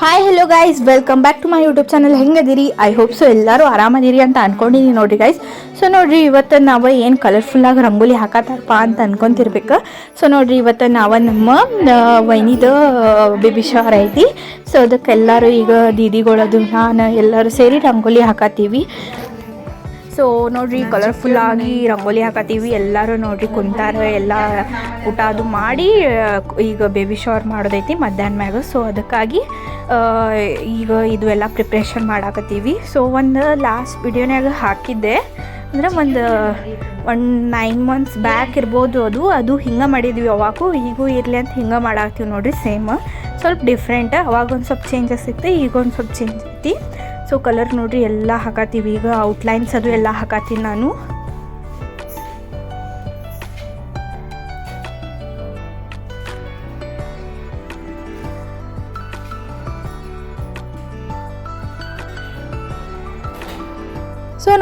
Hi hello guys welcome back to my YouTube channel ಹೆಂಗದಿರಿ? I hope so ಎಲ್ಲರೂ ಆರಾಮದಿರಿ ಅಂತ ಅನ್ಕೊಂಡಿನಿ ನೋಡ್ರಿ ಗೈಸ್ ಸೊ ನೋಡ್ರಿ, ಇವತ್ತು ನಾವು ಏನು ಕಲರ್ಫುಲ್ಲಾಗಿ ರಂಗೋಲಿ ಹಾಕತ್ತಾರಪ್ಪ ಅಂತ ಅನ್ಕೊಂತಿರ್ಬೇಕು. ಸೊ ನೋಡ್ರಿ, ಇವತ್ತು ನಾವು ನಮ್ಮ ವೈನಿದ ಬೇಬಿ ಶವರ್ ಐತಿ. ಸೊ ಅದಕ್ಕೆ ಎಲ್ಲರೂ ಈಗ ದೀದಿಗಳದು ನಾನು ಎಲ್ಲರೂ ಸೇರಿ ರಂಗೋಲಿ ಹಾಕತ್ತೀವಿ ಸೊ ನೋಡ್ರಿ ಕಲರ್ಫುಲ್ ಆಗಿ ರಂಗೋಲಿ ಹಾಕತ್ತೀವಿ. ಎಲ್ಲರೂ ನೋಡ್ರಿ, ಕುಂತಾರೆ ಎಲ್ಲ ಊಟ ಅದು ಮಾಡಿ ಈಗ ಬೇಬಿ ಶವರ್ ಮಾಡೋದೈತಿ, ಮಧ್ಯಾಹ್ನ ಮ್ಯಾಗ. ಸೊ ಅದಕ್ಕಾಗಿ ಈಗ ಇದು ಎಲ್ಲ ಪ್ರಿಪ್ರೇಷನ್ ಮಾಡಾಕತ್ತೀವಿ. ಸೊ ಒಂದು ಲಾಸ್ಟ್ ವಿಡಿಯೋನ್ಯಾಗ ಹಾಕಿದ್ದೆ. ಅಂದ್ರೆ ಒಂದು ಒಂದು ನೈನ್ ಮಂತ್ಸ್ ಬ್ಯಾಕ್ ಇರ್ಬೋದು ಅದು. ಅದು ಹಿಂಗೆ ಮಾಡಿದ್ವಿ ಅವಾಗೂ. ಈಗೂ ಇರಲಿ ಅಂತ ಹಿಂಗೆ ಮಾಡಾಕ್ತೀವಿ ನೋಡ್ರಿ ಸೇಮ್ ಸ್ವಲ್ಪ ಡಿಫ್ರೆಂಟ್ ಅವಾಗ ಒಂದು ಸ್ವಲ್ಪ ಚೇಂಜಸ್ ಇತ್ತು, ಈಗ ಒಂದು ಸ್ವಲ್ಪ ಚೇಂಜ್ ಐತಿ. ಸೊ ಕಲರ್ ನೋಡ್ರಿ ಎಲ್ಲ ಹಾಕತ್ತೀವಿ. ಈಗ ಔಟ್ಲೈನ್ಸ್ ಅದು ಎಲ್ಲ ಹಾಕತ್ತೀನಿ ನಾನು.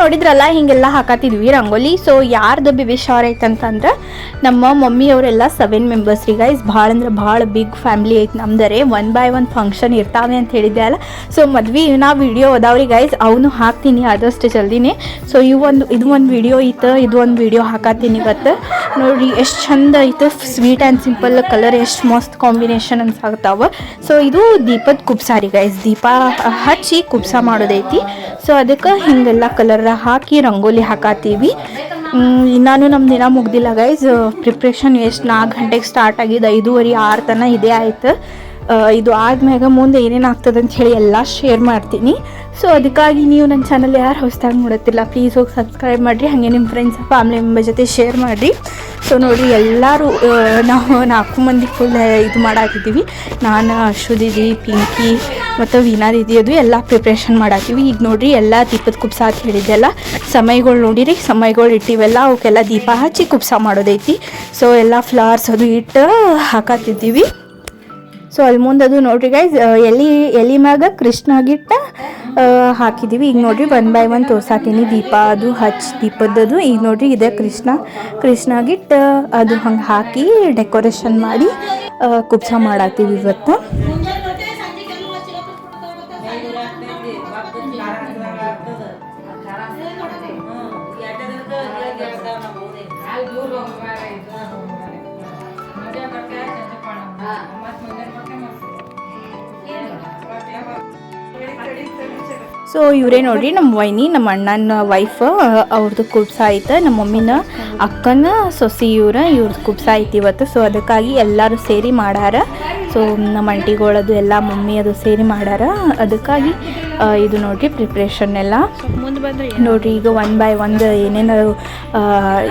ನೋಡಿದ್ರಲ್ಲ, ಹಿಂಗೆಲ್ಲ ಹಾಕತ್ತಿದ್ವಿ ರಂಗೋಲಿ. ಸೊ ಯಾರ್ದು ಬೇಬಿ ಐತೆ ಐತಂತಂದ್ರೆ ನಮ್ಮ ಮಮ್ಮಿ ಅವರೆಲ್ಲ ಸೆವೆನ್ ಮೆಂಬರ್ಸ್ ರೀ ಗೈಸ್ ಭಾಳ ಅಂದ್ರೆ ಭಾಳ ಬಿಗ್ ಫ್ಯಾಮಿಲಿ ಐತೆ ನಮ್ದರೆ. ಒನ್ ಬೈ ಒನ್ ಫಂಕ್ಷನ್ ಇರ್ತಾವೆ ಅಂತ ಹೇಳಿದ್ದೆ ಅಲ್ಲ. ಸೊ ಮದ್ವೆ ನಾ ವಿಡಿಯೋ ಅದಾವ್ರಿ ಗೈಸ್ ಅವನು ಹಾಕ್ತೀನಿ ಆದಷ್ಟು ಜಲ್ದಿನೇ. ಸೊ ಇವು ಒಂದು, ಇದು ಒಂದು ವಿಡಿಯೋ ಐತೆ, ಇದು ಒಂದು ವಿಡಿಯೋ ಹಾಕತ್ತೀನಿ ಇವತ್ತು. ನೋಡಿ ಎಷ್ಟು ಚಂದ ಐತೆ. ಸ್ವೀಟ್ ಆ್ಯಂಡ್ ಸಿಂಪಲ್ ಕಲರ್ ಎಷ್ಟು ಮಸ್ತ್ ಕಾಂಬಿನೇಷನ್ ಅನ್ಸಾಗ್ತಾವ. ಸೊ ಇದು ದೀಪದ ಕುಬ್ಸಾರಿ ಗೈಸ್ ದೀಪ ಹಚ್ಚಿ ಕುಬ್ಸ ಮಾಡೋದೈತಿ. ಸೊ ಅದಕ್ಕೆ ಹಿಂಗೆಲ್ಲ ಕಲರ್ ಹಾಕಿ ರಂಗೋಲಿ ಹಾಕತ್ತೀವಿ. ನಾನು ನಮ್ಮ ದಿನ ಮುಗ್ದಿಲ್ಲ ಗೈಸ್ ಪ್ರಿಪ್ರೇಷನ್ ಎಷ್ಟು ನಾಲ್ಕು ಗಂಟೆಗೆ ಸ್ಟಾರ್ಟ್ ಆಗಿದೆ ಐದೂವರೆ ಆರು ತನಕ ಇದೇ ಆಯ್ತು. ಇದು ಆದ್ಮ್ಯಾಗ ಮುಂದೆ ಏನೇನು ಆಗ್ತದೆ ಅಂತ ಹೇಳಿ ಎಲ್ಲ ಶೇರ್ ಮಾಡ್ತೀನಿ. ಸೊ ಅದಕ್ಕಾಗಿ ನೀವು ನನ್ನ ಚಾನಲ್ ಯಾರು ಹೊಸದಾಗಿ ನೋಡುತ್ತಿಲ್ಲ ಪ್ಲೀಸ್ ಹೋಗಿ ಸಬ್ಸ್ಕ್ರೈಬ್ ಮಾಡಿರಿ. ಹಾಗೆ ನಿಮ್ಮ ಫ್ರೆಂಡ್ಸ್ ಫ್ಯಾಮಿಲಿ ಮೆಂಬರ್ ಜೊತೆ ಶೇರ್ ಮಾಡಿರಿ. ಸೊ ನೋಡಿ ಎಲ್ಲರೂ ನಾವು ನಾಲ್ಕು ಮಂದಿ ಫುಲ್ ಇದು ಮಾಡಾಕಿದ್ದೀವಿ ನಾನು ಅಶು ದೀದಿ, ಪಿಂಕಿ ಮತ್ತು ವೀನಾ ದೀದಿ ಅದು ಎಲ್ಲ ಪ್ರಿಪ್ರೇಷನ್ ಮಾಡಾಕಿವಿ ಈಗ ನೋಡಿರಿ ಎಲ್ಲ ದೀಪದ ಕುಬ್ಸ ಅಂತ ಹೇಳಿದ್ದೆಲ್ಲ ಸಮಯಗಳು ನೋಡಿರಿ, ಸಮಯಗಳು ಇಟ್ಟಿವೆಲ್ಲ ಅವಕ್ಕೆಲ್ಲ ದೀಪ ಹಚ್ಚಿ ಕುಬ್ಸ ಮಾಡೋದೈತಿ. ಸೊ ಎಲ್ಲ ಫ್ಲವರ್ಸ್ ಅದು ಇಟ್ಟು ಹಾಕತ್ತಿದ್ದೀವಿ. ಸೊ ಅಲ್ಲಿ ಮುಂದೆ ಅದು ನೋಡ್ರಿ ಗೈಸ್ ಎಲ್ಲಿ ಎಲ್ಲಿ ಮ್ಯಾಗ ಕೃಷ್ಣಗಿಟ್ಟ ಹಾಕಿದ್ದೀವಿ ಈಗ ನೋಡ್ರಿ ಒನ್ ಬೈ ಒನ್ ತೋರ್ಸಾತೀನಿ ದೀಪ ಅದು ಹಚ್ ದೀಪದ್ದದು. ಈಗ ನೋಡ್ರಿ, ಇದೆ ಕೃಷ್ಣ. ಕೃಷ್ಣಗಿಟ್ಟ ಅದು ಹಂಗೆ ಹಾಕಿ ಡೆಕೋರೇಷನ್ ಮಾಡಿ ಕುಬ್ಸ ಮಾಡಾತೀವಿ ಇವತ್ತು. ಸೊ ಇವರೇ ನೋಡ್ರಿ, ನಮ್ಮ ವೈನಿ, ನಮ್ಮ ಅಣ್ಣನ ವೈಫ್ ಅವ್ರದ್ದು ಕುಬ್ಸ ಐತೆ, ನಮ್ಮ ಮಮ್ಮಿನ ಅಕ್ಕನ ಸೊಸಿ ಇವ್ರ ಇವ್ರದ್ದು ಕುಬ್ಸ ಆಯ್ತು ಇವತ್ತು. ಸೊ ಅದಕ್ಕಾಗಿ ಎಲ್ಲರೂ ಸೇರಿ ಮಾಡ್ಯಾರ ಸೊ ನಮ್ಮ ಅಂಟಿಗಳದು ಎಲ್ಲ ಮಮ್ಮಿ ಅದು ಸೇರಿ ಮಾಡ್ಯಾರ ಅದಕ್ಕಾಗಿ ಇದು ನೋಡ್ರಿ ಪ್ರಿಪ್ರೇಷನ್ ಎಲ್ಲ. ಮುಂದೆ ಬಂದ್ರೆ ನೋಡ್ರಿ ಈಗ ಒನ್ ಬೈ ಒಂದು ಏನೇನು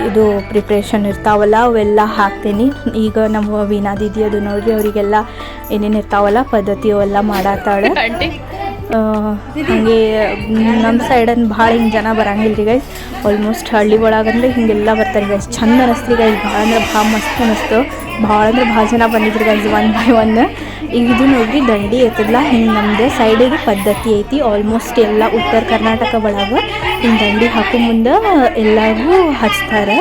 ಇದು ಪ್ರಿಪ್ರೇಷನ್ ಇರ್ತಾವಲ್ಲ ಅವೆಲ್ಲ ಹಾಕ್ತೀನಿ. ಈಗ ನಮ್ಮ ವೀನಾ ದೀದಿ ಅದು ನೋಡ್ರಿ ಅವರಿಗೆಲ್ಲ ಏನೇನು ಇರ್ತಾವಲ್ಲ ಪದ್ಧತಿ ಅವೆಲ್ಲ ಮಾಡತ್ತಾಳೆ ಹಾಗೆ ನಮ್ಮ ಸೈಡನ್ನು ಭಾಳ ಹಿಂಗೆ ಜನ ಬರಂಗಿಲ್ಲ ರೀ ಗೈಸ್ ಆಲ್ಮೋಸ್ಟ್ ಹಳ್ಳಿ ಒಳಗಂದ್ರೆ ಹಿಂಗೆಲ್ಲ ಬರ್ತಾರೆ ಗೈಸ್ ಚಂದ ಅನಿಸ್ತು ಗೈಸ್ ಭಾಳ ಅಂದ್ರೆ ಭಾಳ ಮಸ್ತ್ ಅನಿಸ್ತು. ಭಾಳ ಅಂದ್ರೆ ಭಾಳ ಜನ ಬಂದಿದ್ರು ಗೈಸ್ ಒನ್ ಬೈ ಒನ್ ಈಗ ಇದು ನೋಡ್ರಿ, ದಂಡಿ ಐತಲ್ಲ ಹಿಂಗೆ ನಮ್ಮದು ಸೈಡಿಗೆ ಪದ್ಧತಿ ಐತಿ. ಆಲ್ಮೋಸ್ಟ್ ಎಲ್ಲ ಉತ್ತರ ಕರ್ನಾಟಕ ಒಳಗೆ ಹಿಂಗೆ ದಂಡಿ ಹಾಕೋ ಮುಂದೆ ಎಲ್ಲರಿಗೂ ಹಚ್ತಾರೆ.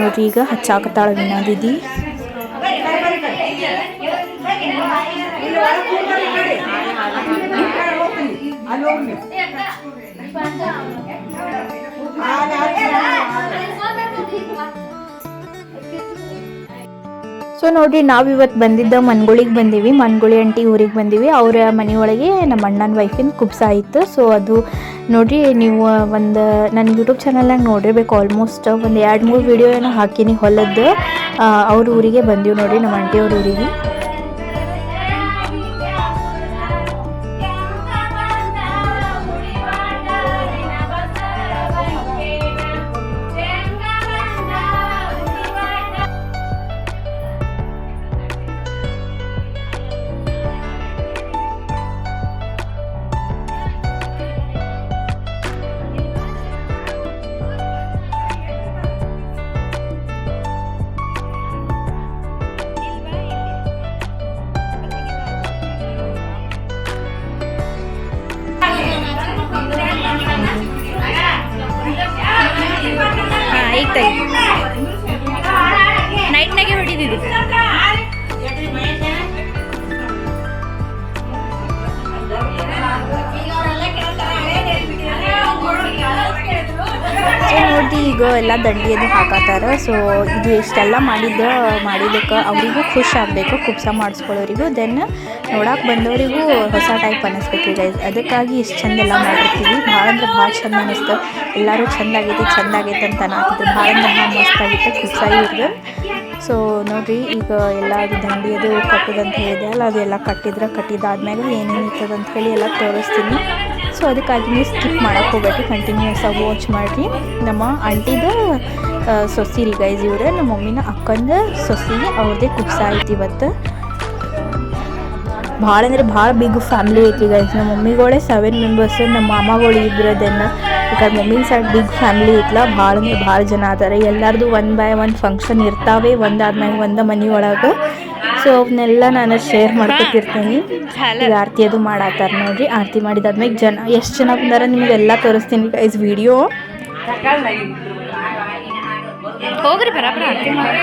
ನೋಡ್ರಿ, ಈಗ ಹಚ್ಚಾಕತ್ತಾಳ ವೀಣಾ ದೀದಿ. ಸೊ ನೋಡ್ರಿ ನಾವು ಇವತ್ತು ಬಂದಿದ್ದ ಮನ್ಗುಳಿಗೆ ಬಂದೀವಿ. ಮನ್ಗುಳಿ ಅಂಟಿ ಊರಿಗೆ ಬಂದೀವಿ. ಅವರ ಮನೆಯೊಳಗೆ ನಮ್ಮ ಅಣ್ಣನ ವೈಫಿನ ಕುಬ್ಸ ಇತ್ತು ಸೊ ಅದು ನೋಡಿರಿ ನೀವು ಒಂದು ನನ್ನ ಯೂಟ್ಯೂಬ್ ಚಾನಲ್ನಾಗ ನೋಡಿರ್ಬೇಕು. ಆಲ್ಮೋಸ್ಟ್ ಒಂದು ಎರಡು ಮೂರು ವೀಡಿಯೋ ಏನೋ ಹಾಕಿನಿ ಹೊಲದ್ದು ಅವ್ರ ಊರಿಗೆ ಬಂದೀವಿ ನೋಡಿರಿ ನಮ್ಮ ಆಂಟಿಯವ್ರ ಊರಿಗೆ. ತೆಗಿ ನೈಟ್ನಾಗೆ ಹೊಡಿದಿದ್ದು. ಈಗ ಎಲ್ಲ ದಂಡಿ ಅದು ಹಾಕತ್ತಾರ. ಸೊ ಇದು ಇಷ್ಟೆಲ್ಲ ಮಾಡಿದ್ದ, ಮಾಡಿದ್ದಕ್ಕೆ ಅವರಿಗೂ ಖುಷಿ ಆಗಬೇಕು. ಕುಪ್ಸ ಮಾಡಿಸ್ಕೊಳ್ಳೋರಿಗೂ, ದೆನ್ ನೋಡಕ್ಕೆ ಬಂದವರಿಗೂ ಹೊಸ ಟೈಪ್ ಅನ್ನಿಸ್ಬೇಕು ಗೈಸ್ ಅದಕ್ಕಾಗಿ ಇಷ್ಟು ಚಂದ ಎಲ್ಲ ಮಾಡಿರ್ತೀವಿ. ಭಾಳ ಅಂದ್ರೆ ಭಾಳ ಚಂದ ಅನ್ನಿಸ್ತು ಎಲ್ಲರೂ ಚಂದ ಆಗೈತಿ, ಚಂದ ಆಗೈತೆ ಅಂತ ಅನ್ನತ್ತಿದ್ರು ಭಾಳ ಅಂದ್ರೆ ಭಾಳ ಮಸ್ತ್ ಆಗಿತ್ತು ಕುಪ್ಸ ಇರ್ದು ಸೊ ನೋಡಿರಿ, ಈಗ ಎಲ್ಲ ಅದು ದಂಡಿ ಅದು ಕಟ್ಟಿದಂತ ಹೇಳಿದೆ ಅಲ್ಲ ಅದೆಲ್ಲ ಕಟ್ಟಿದ್ರೆ ಕಟ್ಟಿದಾದ್ಮೇಲೆ ಏನೇನು ಇರ್ತದೆ ಅಂತ ಹೇಳಿ ಎಲ್ಲ ತೋರಿಸ್ತೀನಿ. ಸೊ ಅದಕ್ಕಾಗಿ ನೀವು ಸ್ಕಿಪ್ ಮಾಡೋಕ್ಕೆ ಹೋಗ್ಬೇಡಿ ಕಂಟಿನ್ಯೂಸ್ ಆಗಿ ವಾಚ್ ಮಾಡಿರಿ. ನಮ್ಮ ಆಂಟಿದು ಸೊಸಿ ರೀ ಗೈಸ್ ಇವ್ರೆ. ನಮ್ಮ ಮಮ್ಮಿನ ಅಕ್ಕಂದ ಸೊಸಿ ಅವ್ರದ್ದೇ ಕುಪ್ಸಾ ಐತಿ ಇವತ್ತು. ಭಾಳ ಅಂದರೆ ಭಾಳ ಬಿಗ್ ಫ್ಯಾಮ್ಲಿ ಐತಿ ಗೈಸ್ ನಮ್ಮ ಮಮ್ಮಿಗಳೇ ಸೆವೆನ್ ಮೆಂಬರ್ಸ್ ನಮ್ಮ ಮಾಮಗಳು ಇಬ್ಬರು ಅದನ್ನು. ಯಾಕಂದ್ರೆ ಮಮ್ಮಿನ ಸೈಡ್ ಬಿಗ್ ಫ್ಯಾಮ್ಲಿ ಐತ್ಲ ಭಾಳ ಅಂದ್ರೆ ಭಾಳ ಜನ ಅದಾರೆ. ಎಲ್ಲರದು ಒನ್ ಬೈ ಒನ್ ಫಂಕ್ಷನ್ ಇರ್ತಾವೆ. ಒಂದಾದ್ಮ್ಯಾಗ ಒಂದು ಮನೆ ಒಳಗೆ ಸೊ ಅವನ್ನೆಲ್ಲ ನಾನು ಶೇರ್ ಮಾಡ್ಕೊತಿರ್ತೀನಿ ಈಗ ಆರತಿ ಅದು ಮಾಡಾತಾರ ನೋಡ್ರಿ ಆರತಿ ಮಾಡಿದಾದ್ಮೇಲೆ ಜನ ಎಷ್ಟು ಜನ ಬಂದಾರ ನಿಮಗೆಲ್ಲ ತೋರಿಸ್ತೀನಿ ಗೈಸ್ ವಿಡಿಯೋ ಹೋಗ್ರಿ ಬರಾಬರ ಆರತಿ ಚೆನ್ನಾಗಿ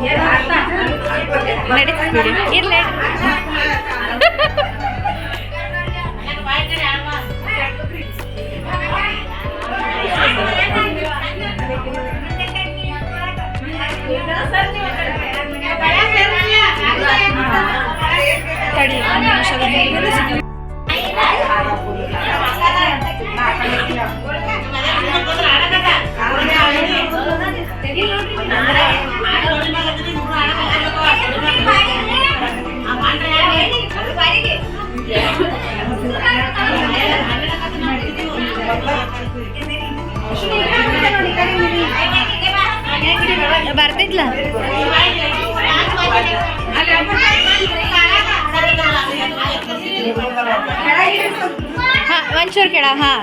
ಮೇಲೆ ನಡೀತಿದ್ಬಿಡಿ ಇರ್ಲಿ ತಡಿ ಬರ್ತಿದ್ಲ ಕೇಳ ಹಾ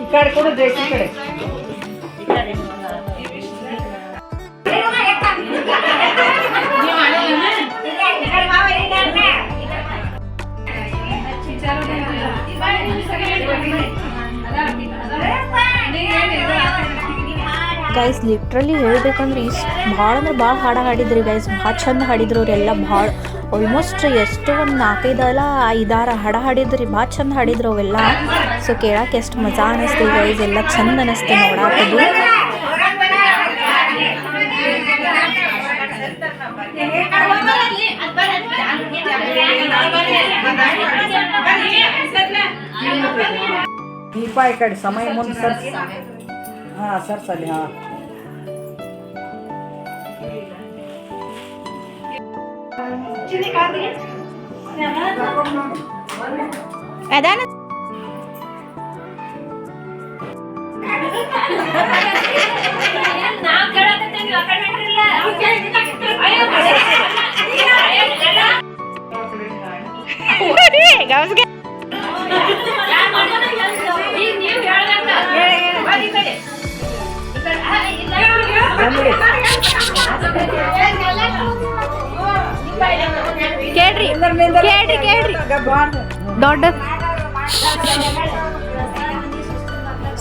ಈ ಕಡೆ ಕೊಡು ದೇಸಿ ಕಡೆ ಗೈಸ್ ಲಿಟ್ರಲಿ ಹೇಳ್ಬೇಕಂದ್ರೆ ಇಷ್ಟು ಭಾಳ ಅಂದ್ರೆ ಭಾಳ ಹಾಡ ಹಾಡಿದ್ರಿ ಗೈಸ್ ಭಾಳ ಚಂದ ಹಾಡಿದ್ರು ಅವರೆಲ್ಲ, ಭಾಳ ಆಲ್ಮೋಸ್ಟ್ ಎಷ್ಟು ಒಂದು ನಾಲ್ಕೈದಲ್ಲ ಐದಾರು ಹಾಡ ಹಾಡಿದ್ರಿ, ಭಾಳ ಚಂದ ಹಾಡಿದ್ರು ಅವೆಲ್ಲ. ಸೊ ಕೇಳಕ್ಕೆ ಎಷ್ಟು ಮಜಾ ಅನ್ನಿಸ್ತು ಗೈಸ್ ಎಲ್ಲ ಚಂದ ಅನ್ನಿಸ್ತು ನೋಡಾಕದು. ದೀಪ ಈ ಕಡೆ ಸಮಯ ಮುಂದೆ ಸರ್ಸ್ ಹಾ ಸರ್ಸಲ್ಲಿ ಹಾ ಅದಾನ ಕೇಳ್ರಿ ಕೇಳ್ರಿ ಕೇಳ್ರಿ. ದೊಡ್ಡ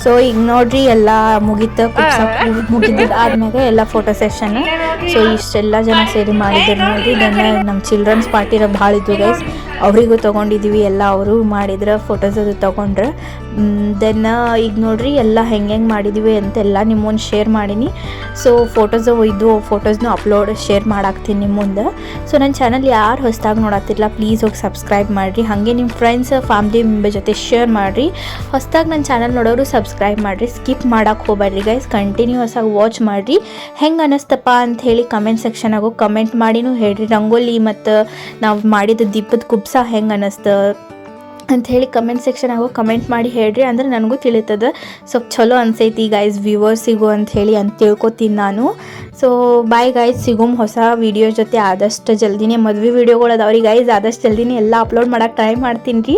ಸೊ ಈಗ ನೋಡ್ರಿ ಎಲ್ಲ ಮುಗಿತ ಮುಗಿದ ಆದ್ಮೇಲೆ ಎಲ್ಲ ಫೋಟೋ ಸೆಷನ್ ಸೊ ಇಷ್ಟೆಲ್ಲ ಜನ ಸೇರಿ ಮಾಡಿದ್ರು ನೋಡಿ ಇದನ್ನು ನಮ್ಮ ಚಿಲ್ಡ್ರನ್ಸ್ ಪಾರ್ಟಿರ ಭಾಳ ಇದ್ವು ಗೈಸ್ ಅವರಿಗೂ ತೊಗೊಂಡಿದ್ವಿ, ಎಲ್ಲ ಅವರು ಮಾಡಿದ್ರ ಫೋಟೋಸ್ ಅದು ತೊಗೊಂಡ್ರೆ. ದೆನ್ ಈಗ ನೋಡ್ರಿ, ಎಲ್ಲ ಹೆಂಗೆ ಹೆಂಗೆ ಮಾಡಿದ್ವಿ ಅಂತೆಲ್ಲ ನಿಮ್ಮ ಮುಂದೆ ಶೇರ್ ಮಾಡೀನಿ ಸೊ ಫೋಟೋಸ್ ಇದ್ದು ಫೋಟೋಸ್ನು ಅಪ್ಲೋಡ್ ಶೇರ್ ಮಾಡಾಕ್ತೀನಿ ನಿಮ್ಮ ಮುಂದೆ ಸೊ ನನ್ನ ಚಾನಲ್ ಯಾರು ಹೊಸದಾಗಿ ನೋಡತ್ತಿಲ್ಲ ಪ್ಲೀಸ್ ಹೋಗಿ ಸಬ್ಸ್ಕ್ರೈಬ್ ಮಾಡಿರಿ. ಹಾಗೆ ನಿಮ್ಮ ಫ್ರೆಂಡ್ಸ್ ಫ್ಯಾಮ್ಲಿ ಮೆಂಬರ್ ಜೊತೆ ಶೇರ್ ಮಾಡಿರಿ. ಹೊಸದಾಗಿ ನನ್ನ ಚಾನಲ್ ನೋಡೋರು ಸಬ್ಸ್ಕ್ರೈಬ್ ಮಾಡಿರಿ. ಸ್ಕಿಪ್ ಮಾಡೋಕೆ ಹೋಗ್ಬೇಡ್ರಿ ಗೈಸ್ ಕಂಟಿನ್ಯೂಸ್ ಆಗಿ ವಾಚ್ ಮಾಡಿರಿ. ಹೆಂಗೆ ಅನ್ನಿಸ್ತಪ್ಪ ಅಂತ ಹೇಳಿ ಕಮೆಂಟ್ ಸೆಕ್ಷನಾಗೂ ಕಮೆಂಟ್ ಮಾಡಿನೂ ಹೇಳ್ರಿ. ರಂಗೋಲಿ ಮತ್ತು ನಾವು ಮಾಡಿದ ದೀಪದ ಕುಬ್ಸ ಹೆಂಗೆ ಅನ್ನಿಸ್ತ ಅಂತ ಹೇಳಿ ಕಮೆಂಟ್ ಸೆಕ್ಷನ್ ಆಗೋ ಕಮೆಂಟ್ ಮಾಡಿ ಹೇಳ್ರಿ, ಅಂದ್ರೆ ನನಗೂ ತಿಳಿತದೆ. ಸ್ವಲ್ಪ ಚಲೋ ಅನ್ಸೈತಿ ಗೈಸ್ ವ್ಯೂವರ್ಸಿಗೂ ಅಂತ ಹೇಳಿ ಅಂತ ತಿಳ್ಕೊತೀನಿ ನಾನು. ಸೊ ಬಾಯ್ ಗೈಸ್ ಸಿಗೋಮ್ ಹೊಸ ವೀಡಿಯೋ ಜೊತೆ ಆದಷ್ಟು ಜಲ್ದಿನೇ. ಮದ್ವೆ ವಿಡಿಯೋಗಳು ಅದಾವ್ರಿ ಗೈಸ್ ಆದಷ್ಟು ಜಲ್ದಿನೇ ಎಲ್ಲ ಅಪ್ಲೋಡ್ ಮಾಡೋಕೆ ಟ್ರೈ ಮಾಡ್ತೀನಿ ರೀ.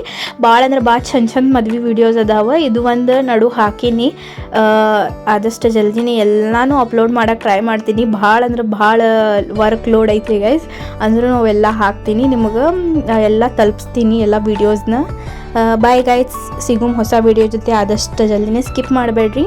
ಭಾಳ ಅಂದ್ರೆ ಭಾಳ ಚಂದ ಚಂದ ಮದ್ವೆ ವಿಡಿಯೋಸ್ ಅದಾವೆ. ಇದು ಒಂದು ನಡು ಹಾಕಿನಿ. ಆದಷ್ಟು ಜಲ್ದಿನೇ ಎಲ್ಲನೂ ಅಪ್ಲೋಡ್ ಮಾಡೋಕೆ ಟ್ರೈ ಮಾಡ್ತೀನಿ. ಭಾಳ ಅಂದ್ರೆ ಭಾಳ ವರ್ಕ್ ಲೋಡ್ ಐತ್ರಿ ಗೈಸ್ ಅಂದ್ರೂ ನಾವೆಲ್ಲ ಹಾಕ್ತೀನಿ. ನಿಮಗೆ ಎಲ್ಲ ತಲುಪಿಸ್ತೀನಿ ಎಲ್ಲ ವೀಡಿಯೋಸ್ನ ಬಾಯ್ ಗೈಸ್ ಸಿಗುಮ್ ಹೊಸ ವಿಡಿಯೋ ಜೊತೆ ಆದಷ್ಟು ಜಲ್ದಿನೇ ಸ್ಕಿಪ್ ಮಾಡಬೇಡ್ರಿ.